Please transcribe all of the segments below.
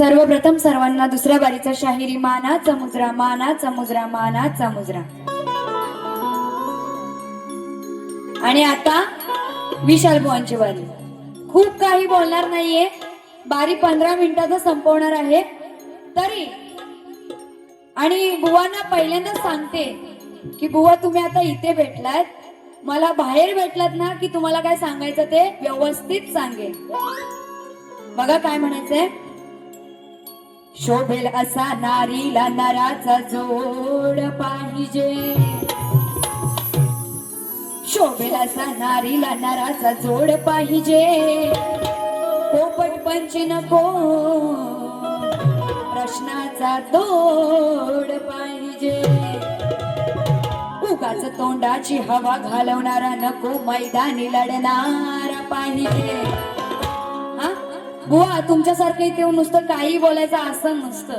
सर्वप्रथम सर्वांना दुसऱ्या बारीचा शाहिरी माना मुजरा माना मुजरा माना मुजरा आणि आता विशाल बुवांची बारी खूप काही बोलणार नाहीये. बारी पंधरा मिनिटातच संपवणार आहे. तरी आणि बुवांना पहिल्यांदा सांगते की बुवा तुम्ही आता इथे भेटलात. मला बाहेर भेटलात ना की तुम्हाला काय सांगायचं ते व्यवस्थित सांगेल बघा काय म्हणायचंय. शोभेल असा नारीला नराचा जोड पाहिजे. शोभेल असा नारीला नराचा जोड पाहिजे. पोपट पंची नको. प्रश्नाचा तोड पाहिजे. उगाच तोंडाची हवा घालवणारा नको मैदानी लढणारा पाहिजे. बुवा तुमच्यासारखं इथे येऊन नुसतं काही बोलायचं असं नसतं.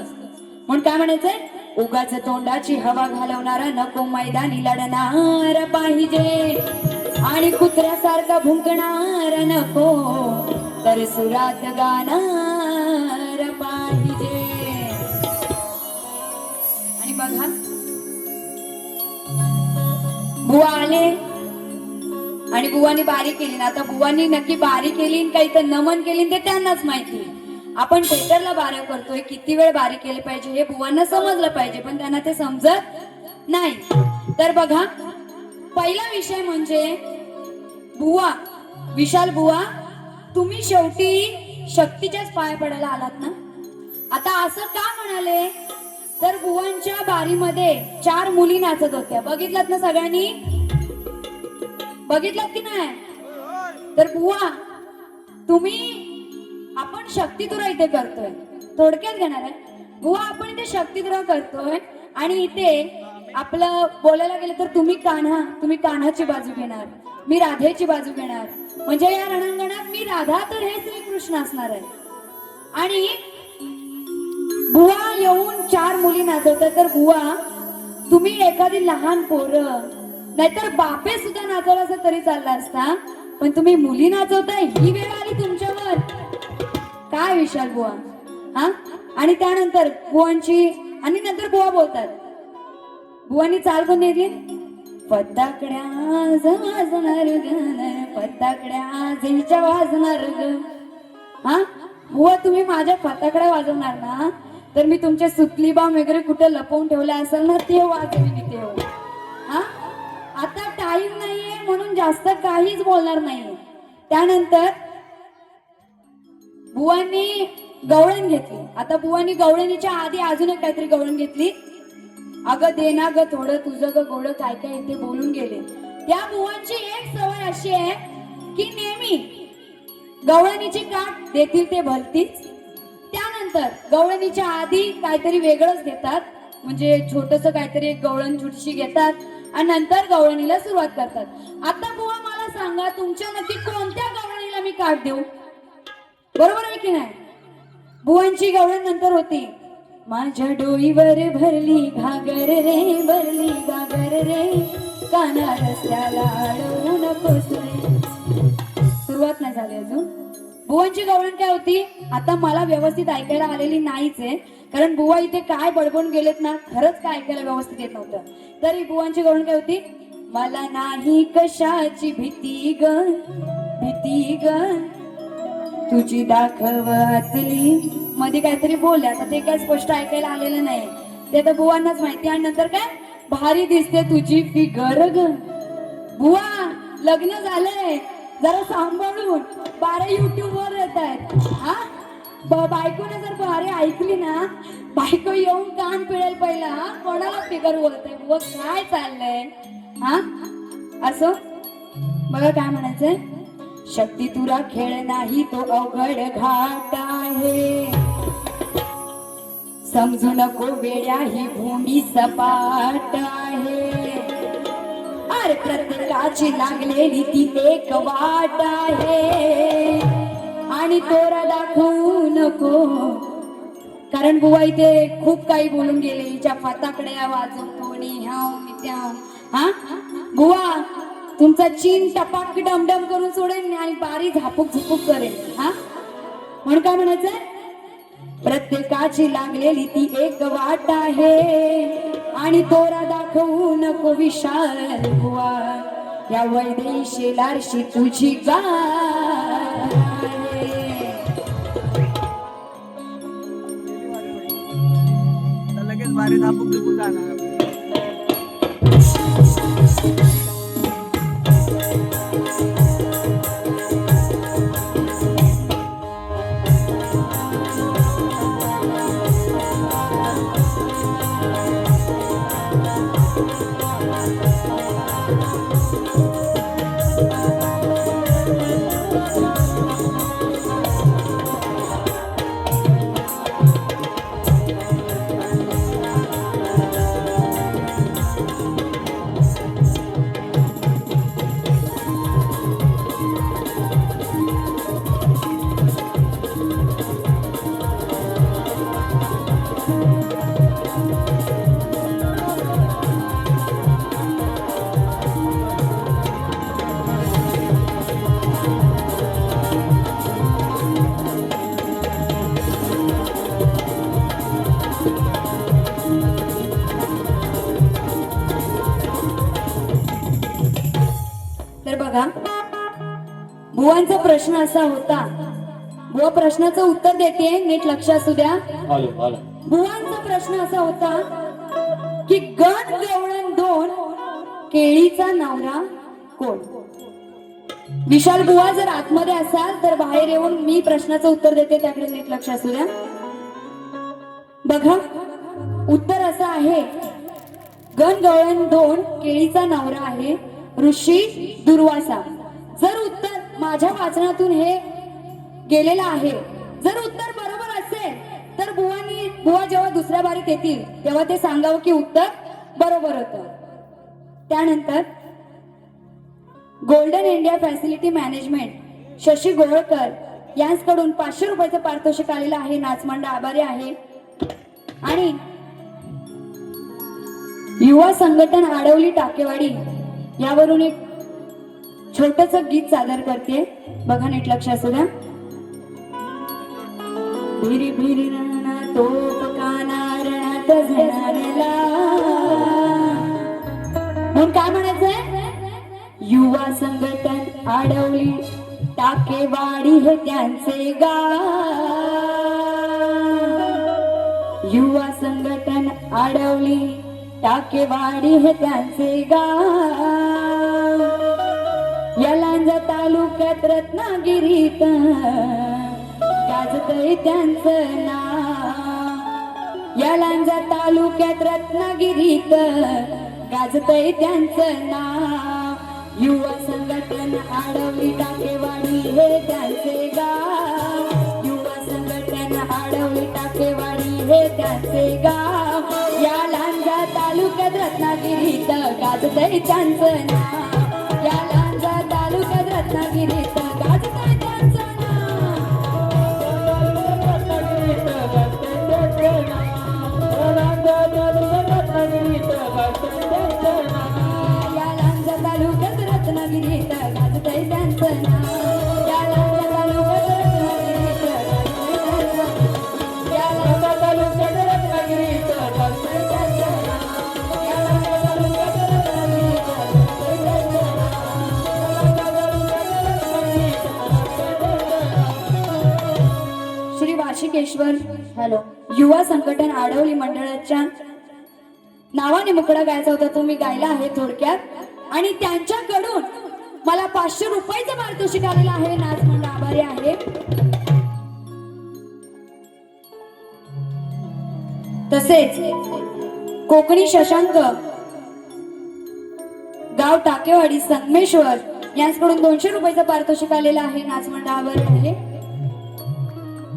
म्हणून काय म्हणायचंय? उगाच तोंडाची हवा घालवणारा नको मैदानी लढणार पाहिजे. आणि कुत्र्यासारखा भुंकणार नको तर सुरात गाणार पाहिजे. आणि बघा. बुवा आले आणि बुवानी बारी केली ना आता बुवानी नक्की बारी केली काही तर नमन केली ते त्यांनाच माहिती आपण पेटरला बाऱ्या करतोय किती वेळ बारी केली पाहिजे हे बुवांना समजलं पाहिजे पण त्यांना ते समजत नाही. तर बघा पहिला विषय म्हणजे बुवा विशाल बुवा तुम्ही शेवटी शक्तीच्याच पाय पडायला आलात ना? आता असं का म्हणाले? तर बुवांच्या बारीमध्ये चार मुली नाचत होत्या. बघितलात ना सगळ्यांनी? बघितलात की नाही? तर बुवा तुम्ही आपण शक्तितुरा इथे करतोय. थोडक्यात घेणार आहे. बुवा आपण इथे शक्तितुरा करतोय आणि इथे आपलं बोलायला गेलं तर तुम्ही कान्हा तुम्ही कान्हाची बाजू घेणार. मी राधेची बाजू घेणार. म्हणजे या रणांगणात मी राधा तर हे श्रीकृष्ण असणार आहे. आणि बुवा येऊन चार मुली नाचवतात. तर बुवा तुम्ही एखादी लहान पोरं नाहीतर बापे सुद्धा नाचवला असं तरी चालला असता. पण तुम्ही मुली नाचवताय ही वेळ आली तुमच्यावर. काय विशाल बुवा? हा? आणि त्यानंतर बुवांची आणि नंतर बुवा बोलतात. बुवानी चाल कोण दिली पत्ताकड्या वाजणार ग पत्ताकड्या आज वाजणार ग. हा? बुवा तुम्ही माझ्या पताकड्या वाजवणार ना? तर मी तुमचे सुतली बाम वगैरे कुठे लपवून ठेवले असेल ना ते वाजवी इथे येऊन. आता टाइम नाहीये म्हणून जास्त काहीच बोलणार नाहीये. त्यानंतर बुवांनी गवळण घेतली. आता बुवांनी गवळणीच्या आधी अजून एक काहीतरी गवळण घेतली. अगं दे ना ग थोडं तुझं ग गोड काय काय इथे बोलून गेले. त्या बुवांची एक सवय अशी आहे की नेहमी गवळणीची काठ देतील ते भलतीच. त्यानंतर गवळणीच्या आधी काहीतरी वेगळंच देतात. म्हणजे छोटस काहीतरी एक गवळण छोटीशी घेतात. आणि नंतर गवळणीला सुरुवात करतात. आता बुवा मला सांगा तुमच्या नक्की कोणत्या गवळणीला मी काढ देऊ? बरोबर आहे की नाही? बुवांची गवळण नंतर होती. माझ्या डोईवर भरली घागर रे भरली घागर रे. काना रस्त्याला अडवू नकोस रे. सुरुवात नाही झाली अजून. बुवांची गवळण काय होती? आता मला व्यवस्थित ऐकायला आलेली नाहीच आहे. कारण बुवा इथे काय बडबडून गेलेत ना खरंच काय ऐकायला व्यवस्थित येत नव्हतं. तरी बुवांची गवळण काय होती? मला नाही कशाची भीती ग भीती ग. तुझी दाखवतली. मध्ये काहीतरी बोलले आता ते काय स्पष्ट ऐकायला आलेलं नाही. ते तर बुवांनाच माहिती आणि नंतर काय? भारी दिसते तुझी फिगर ग. बुवा लग्न झालंय. जरा सांभाळून बारे युट्यूब वर येत आहेत. हा? बायकोने जर भारी ऐकली ना बायको येऊन कान पिळेल पहिला हा? कोणाला फिगर बोलते व काय चाललंय? हा? असो? बघा काय म्हणायचंय? शक्ती तुरा खेळ नाही तो अवघड घाट आहे. समजू नको वेड्या ही भूमी सपाट आहे. तर प्रत्येकाची लागलेली ती एक वाट आहे. आणि तोरा दाखवू नको. कारण बुवा इथे खूप काही बोलून गेले. हिच्या फाताकडे वाजवतो आणि ह्याव आणि हा? बुवा तुमचा चीन टपाक डमडम करून सोडेल आणि बारी झापूक झुपूक करेल हा? म्हणून काय म्हणायचंय? प्रत्येकाची लागलेली ती एक वाट आहे. आणि तोरा दाखवू नको विशाल बुवा या वैदेशी लारशी तुझी गा लगेच बारी धापूक जाणार. जाणार तर बुवांचा प्रश्न असा होता. बुवा प्रश्नाचं उत्तर देते नीट लक्ष असू द्या. बुवांचा प्रश्न असा होता की गण गवळण दोन केळीचा नवरा कोण? विशाल बुवा जर आतमध्ये असाल तर बाहेर येऊन मी प्रश्नाचं उत्तर देते त्याकडे नीट लक्ष असू द्या. बघा उत्तर असं आहे गण गवळण दोन केळीचा नवरा आहे ऋषी दुर्वासा. जर उत्तर माझ्या वाचनातून हे गेलेलं आहे. जर उत्तर बरोबर असेल तर बुवानी बुवा जेव्हा दुसऱ्या बारीत येतील तेव्हा ते सांगावं की उत्तर बरोबर होतं. त्यानंतर Golden India facility management Shashi Golkar यांकडून पाचशे रुपयाचं पारितोषिक आलेलं आहे. नाचमांडा आभारी आहे. आणि युवा संघटन आडवली टाकेवाडी यावरून एक छोटस गीत सादर करते. बघा नीट लक्ष असू द्या भिरी भिरी रणा तोप काना रणात म्हणून काय म्हणायचंय? युवा संघटन आडवली टाकेवाडी हे त्यांचे गाव. युवा संघटन आडवली टाकेवाडी हे त्यांचे गाव. तालुक्यात रत्नागिरीत. गाजतय त्यांचं नाव. या लांजा तालुक्यात रत्नागिरीत. गाजतय त्यांचं नाव. युवा संघटन आडवली टाकेवाडी हे त्यांचे गाव. युवा संघटन आडवली टाकेवाडी हे त्यांचे गाव. या लांजा तालुक्यात रत्नागिरीत. गाजतय त्यांचं नाव. तालुक्यात रत्नागिरीत वाशिकेश्वर हॅलो. युवा संघटन आडवली मंडळाच्या नावाने मुकडा गायचा होता तो मी गायला आहे थोडक्यात. आणि त्यांच्याकडून मला पाचशे रुपयाचं पारितोषिक आलेलं आहे नाच म्हणून आभारी आहे. तसेच कोकणी शशांक गाव टाकेवाडी संगमेश्वर यांच्याकडून दोनशे रुपयाचं पारितोषिक आलेलं आहे नाच मंडळावर आहे.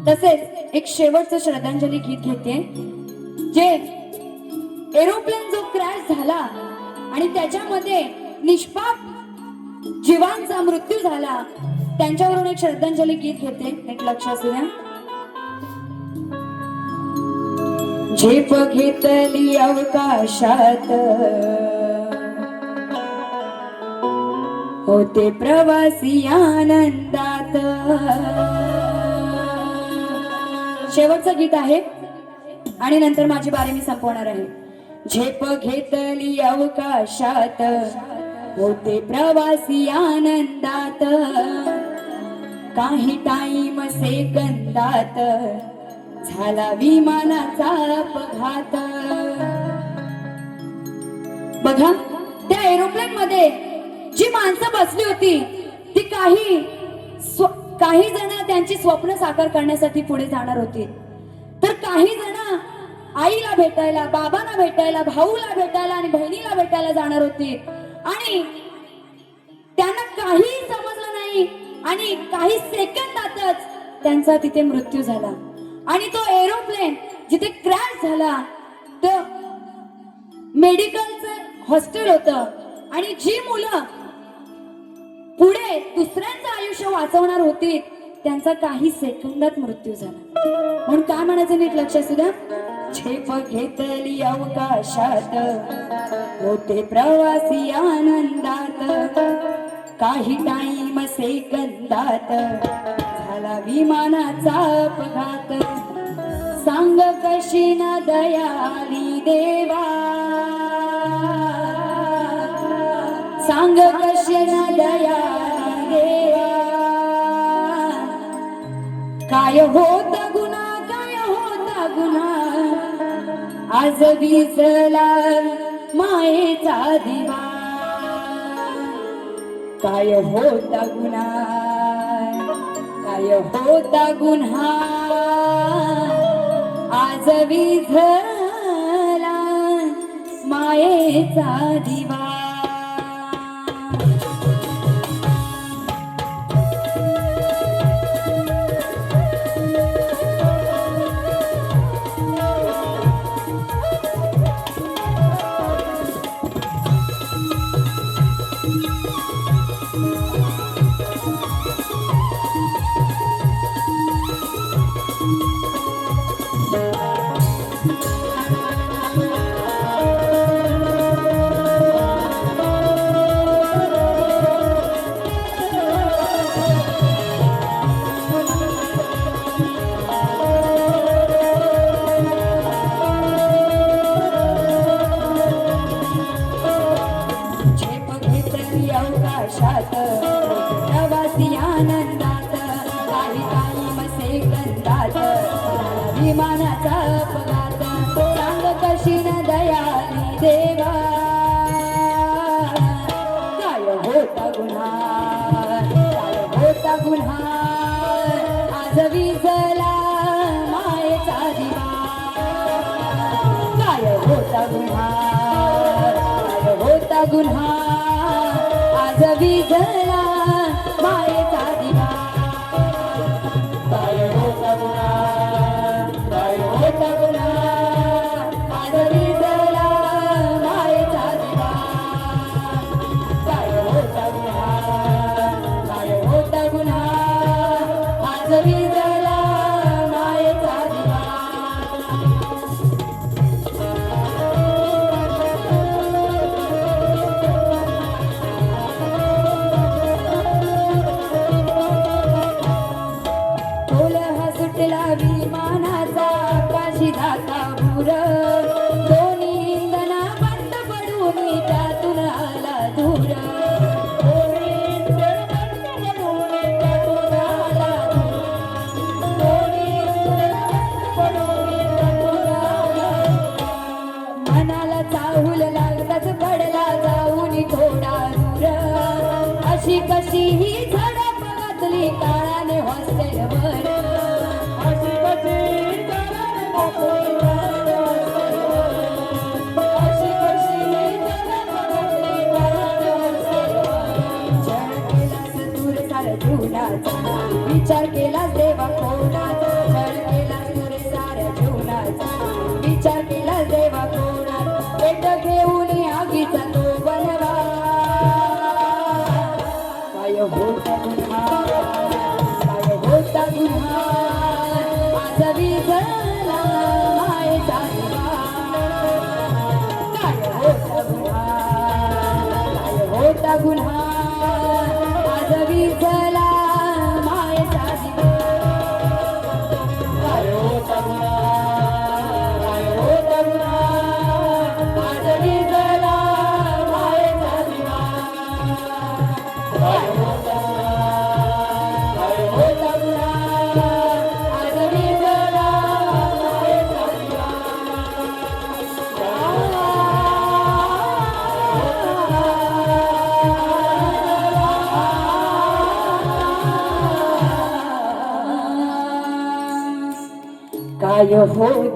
तसेच एक शेवटचं श्रद्धांजली गीत घेते. जे एरोप्लेन जो क्रॅश झाला आणि त्याच्यामध्ये निष्पाप जीवांचा मृत्यू झाला त्यांच्यावरून एक श्रद्धांजली गीत घेते. एक लक्ष असू द्या. झेप घेतली अवकाशात. होते प्रवासी आनंदात. शेवटचं गीत आहे. आणि नंतर माझी बारी मी संपवणार आहे. झेप घेतली अवकाशात होते प्रवासी आनंदात. काही टाईम सेकंदात झाला विमानाचा अपघात. बघा त्या एरोप्लेन मध्ये जी माणसं बसली होती ती काही काही जण त्यांची स्वप्न साकार करण्यासाठी पुढे जाणार होती. तर काही जण आईला भेटायला बाबांना भेटायला भाऊला भेटायला आणि बहिणीला भेटायला जाणार होती. आणि त्यांना काहीही समजलं नाही आणि काही सेकंदातच त्यांचा तिथे मृत्यू झाला. आणि तो एरोप्लेन जिथे क्रॅश झाला तर मेडिकलचं हॉस्टेल होतं. आणि जी मुलं पुढे दुसऱ्यांचं आयुष्य वाचवणार होती त्यांचा काही सेकंदात मृत्यू झाला. म्हणून काय म्हणायचं नीट लक्षात सुद्धा? झेप घेतली अवकाशात होते प्रवासी आनंदात काही टाईम सेकंदात झाला विमानाचा अपघात. सांग कशी ना दयाली देवा. सांग कशी न देवा. काय होत गुन्हा काय होता गुन्हा आज दिसला मायेचा दिवा. काय होता गुन्हा काय होता गुन्हा? आज विझला मायेचा दिवा. गुन्हा. आज विजला आकाशी धाका भूर सार विचार केलास देवा कोणाचा?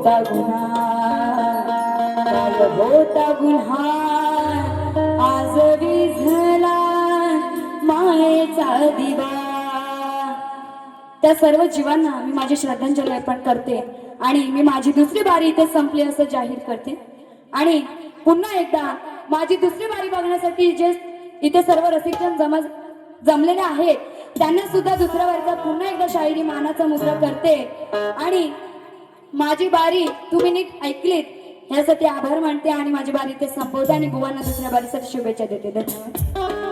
होता गुन्हा काय होता गुन्हा आज विझला मायेचा दिवा त्या सर्व जीवांना मी माझी श्रद्धांजली अर्पण करते आणि मी माझी दुसरी बारी इथे संपली असं जाहीर करते. आणि पुन्हा एकदा माझी दुसरी बारी बघण्यासाठी जे इथे सर्व रसिकजन जमा जमलेले आहेत त्यांना सुद्धा दुसऱ्या बारीचा पुन्हा एकदा शाहिरी मानाचा मुद्रा करते. आणि माझी बारी तुम्ही नीट ऐकलीत. यासाठी आभार मानते आणि माझी बारी ते संपवते आणि बुवांना दुसऱ्या बारीसाठी शुभेच्छा देते. धन्यवाद.